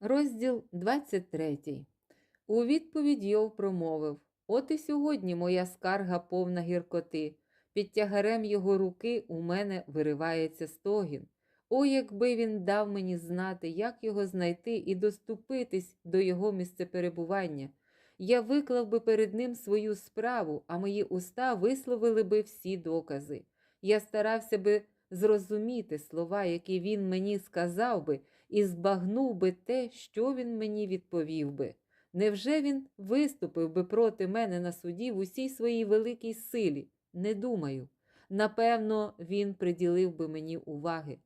Розділ 23. У відповідь Йов промовив: От і сьогодні моя скарга повна гіркоти. Під тягарем його руки у мене виривається стогін. О, якби він дав мені знати, як його знайти і доступитись до його місцеперебування. Я виклав би перед ним свою справу, а мої уста висловили би всі докази. Я старався би зрозуміти слова, які він мені сказав би, і збагнув би те, що він мені відповів би. Невже він виступив би проти мене на суді в усій своїй великій силі? Не думаю. Напевно, він приділив би мені уваги.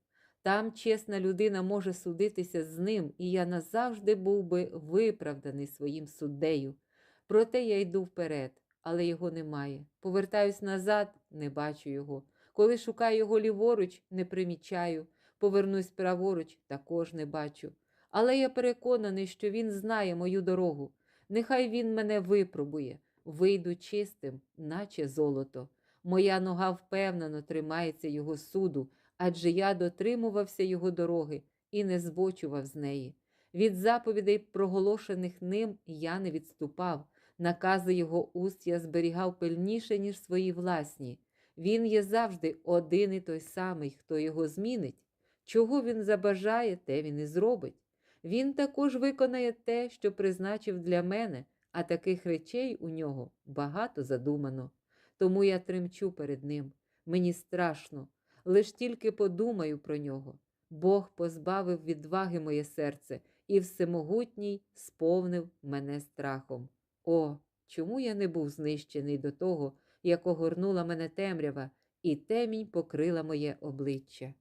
Там чесна людина може судитися з ним, і я назавжди був би виправданий своїм суддею. Проте я йду вперед, але його немає. Повертаюсь назад, не бачу його. Коли шукаю його ліворуч, не примічаю. Повернусь праворуч, також не бачу. Але я переконаний, що він знає мою дорогу. Нехай він мене випробує, вийду чистим, наче золото. Моя нога впевнено тримається його суду, адже я дотримувався його дороги і не збочував з неї. Від заповідей, проголошених ним, я не відступав. Накази його уст я зберігав пильніше, ніж свої власні. Він є завжди один і той самий, хто його змінить. Чого він забажає, те він і зробить. Він також виконає те, що призначив для мене, а таких речей у нього багато задумано. Тому я тремчу перед ним. Мені страшно, лиш тільки подумаю про нього. Бог позбавив відваги моє серце, і всемогутній сповнив мене страхом. О, чому я не був знищений до того, як огорнула мене темрява, і темінь покрила моє обличчя.